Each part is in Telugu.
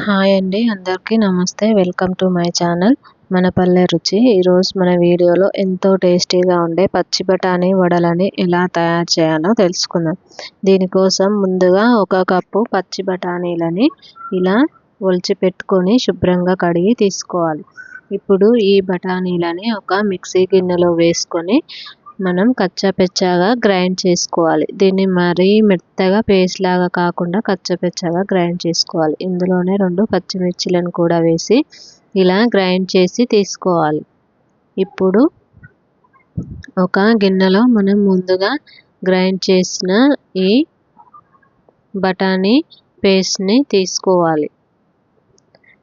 హాయ్ అండి అందరికీ నమస్తే. వెల్కమ్ టు మై ఛానల్ మన పల్లె రుచి ఈరోజు మన వీడియోలో ఎంతో టేస్టీగా ఉండే పచ్చి బఠానీ వడలని ఎలా తయారు చేయాలో తెలుసుకుందాం. దీనికోసం ముందుగా ఒక కప్పు పచ్చి బఠానీలని ఇలా ఒలిచి పెట్టుకొని శుభ్రంగా కడిగి తీసుకోవాలి. ఇప్పుడు ఈ బఠానీలని ఒక మిక్సీ గిన్నెలో వేసుకొని మనం కచ్చాపెచ్చాగా గ్రైండ్ చేసుకోవాలి. దీన్ని మరీ మెత్తగా పేస్ట్ లాగా కాకుండా కచ్చాపెచ్చాగా గ్రైండ్ చేసుకోవాలి. ఇందులోనే రెండు పచ్చిమిర్చిలను కూడా వేసి ఇలా గ్రైండ్ చేసి తీసుకోవాలి. ఇప్పుడు ఒక గిన్నెలో మనం ముందుగా గ్రైండ్ చేసిన ఈ బఠానీ పేస్ట్ని తీసుకోవాలి.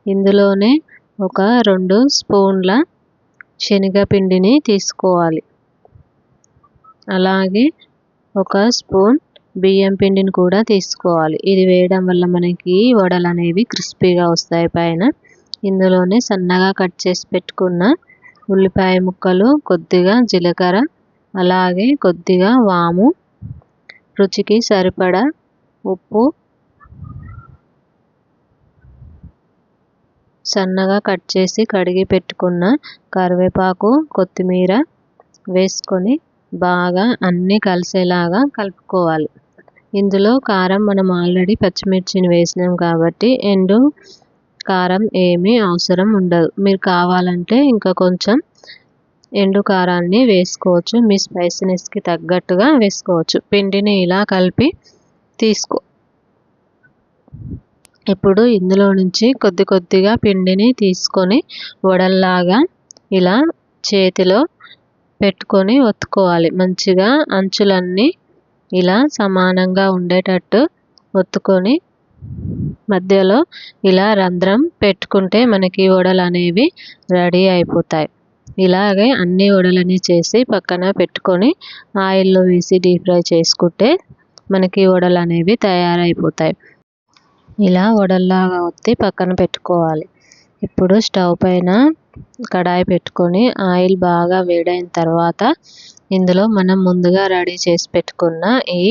ఇందులోనే ఒక రెండు స్పూన్ల శనగపిండిని తీసుకోవాలి. అలాగే ఒక స్పూన్ బియ్యం పిండిని కూడా తీసుకోవాలి. ఇది వేయడం వల్ల మనకి వడలు అనేవి క్రిస్పీగా వస్తాయి పైన. ఇందులోనే సన్నగా కట్ చేసి పెట్టుకున్న ఉల్లిపాయ ముక్కలు కొద్దిగా జీలకర్ర అలాగే కొద్దిగా వాము రుచికి సరిపడా ఉప్పు సన్నగా కట్ చేసి కడిగి పెట్టుకున్న కరివేపాకు కొత్తిమీర వేసుకొని బాగా అన్నీ కలిసేలాగా కలుపుకోవాలి. ఇందులో కారం మనం ఆల్రెడీ పచ్చిమిర్చిని వేసినాం కాబట్టి ఎండు కారం ఏమీ అవసరం ఉండదు. మీరు కావాలంటే ఇంకా కొంచెం ఎండు కారాన్ని వేసుకోవచ్చు. మీ స్పైసీనెస్కి తగ్గట్టుగా వేసుకోవచ్చు. పిండిని ఇలా కలిపి తీసుకో. ఇప్పుడు ఇందులో నుంచి కొద్ది కొద్దిగా పిండిని తీసుకొని వడల్లాగా ఇలా చేతిలో పెట్టుకొని ఒత్తుకోవాలి. మంచిగా అంచులన్నీ ఇలా సమానంగా ఉండేటట్టు ఒత్తుకొని మధ్యలో ఇలా రంధ్రం పెట్టుకుంటే మనకి వడలు అనేవి రెడీ అయిపోతాయి. ఇలాగే అన్ని వడలని చేసి పక్కన పెట్టుకొని ఆయిల్లో వేసి డీప్ ఫ్రై చేసుకుంటే మనకి వడలు అనేవి తయారైపోతాయి. ఇలా వడల్లాగా ఒత్తి పక్కన పెట్టుకోవాలి. ఇప్పుడు స్టవ్ పైన కడాయి పెట్టుకొని ఆయిల్ బాగా వేడైన తర్వాత ఇందులో మనం ముందుగా రెడీ చేసి పెట్టుకున్న ఈ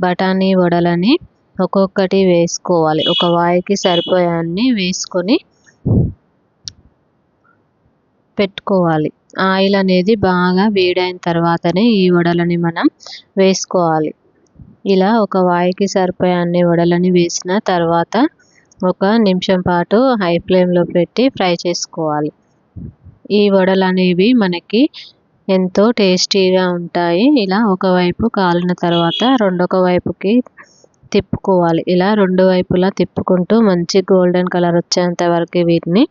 బఠానీ వడలని ఒక్కొక్కటి వేసుకోవాలి. ఒక వాయికి సరిపోయాన్ని వేసుకొని పెట్టుకోవాలి. ఆయిల్ అనేది బాగా వేడైన తర్వాతనే ఈ వడలని మనం వేసుకోవాలి. ఇలా ఒక వాయికి సరిపోయాన్ని వడలని వేసిన తర్వాత ఒక నిమిషం పాటు హై ఫ్లేమ్లో పెట్టి ఫ్రై చేసుకోవాలి. ఈ వడలు అనేవి మనకి ఎంతో టేస్టీగా ఉంటాయి. ఇలా ఒకవైపు కాలిన తర్వాత రెండొక వైపుకి తిప్పుకోవాలి. ఇలా రెండు వైపులా తిప్పుకుంటూ మంచి గోల్డెన్ కలర్ వచ్చేంత వరకు వీటిని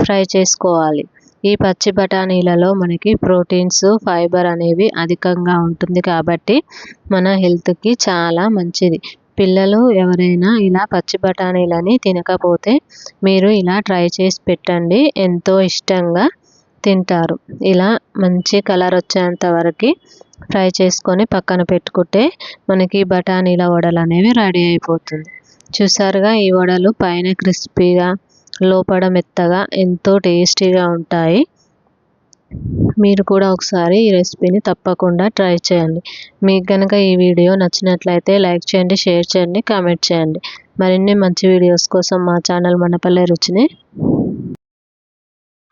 ఫ్రై చేసుకోవాలి. ఈ పచ్చి బఠానీలలో మనకి ప్రోటీన్స్ ఫైబర్ అనేవి అధికంగా ఉంటుంది కాబట్టి మన హెల్త్కి చాలా మంచిది. పిల్లలు ఎవరైనా ఇలా పచ్చి బఠానీలని తినకపోతే మీరు ఇలా ట్రై చేసి పెట్టండి. ఎంతో ఇష్టంగా తింటారు. ఇలా మంచి కలర్ వచ్చేంత వరకు ఫ్రై చేసుకొని పక్కన పెట్టుకుంటే మనకి బఠానీల వడలు అనేవి రెడీ అయిపోతుంది. చూసారుగా ఈ వడలు పైన క్రిస్పీగా లోపల మెత్తగా ఎంతో టేస్టీగా ఉంటాయి. మీరు కూడా ఒకసారి ఈ రెసిపీని తప్పకుండా ట్రై చేయండి. మీకు కనుక ఈ వీడియో నచ్చినట్లయితే లైక్ చేయండి షేర్ చేయండి కామెంట్ చేయండి. మరిన్ని మంచి వీడియోస్ కోసం మా ఛానల్ మనపల్లె రుచిని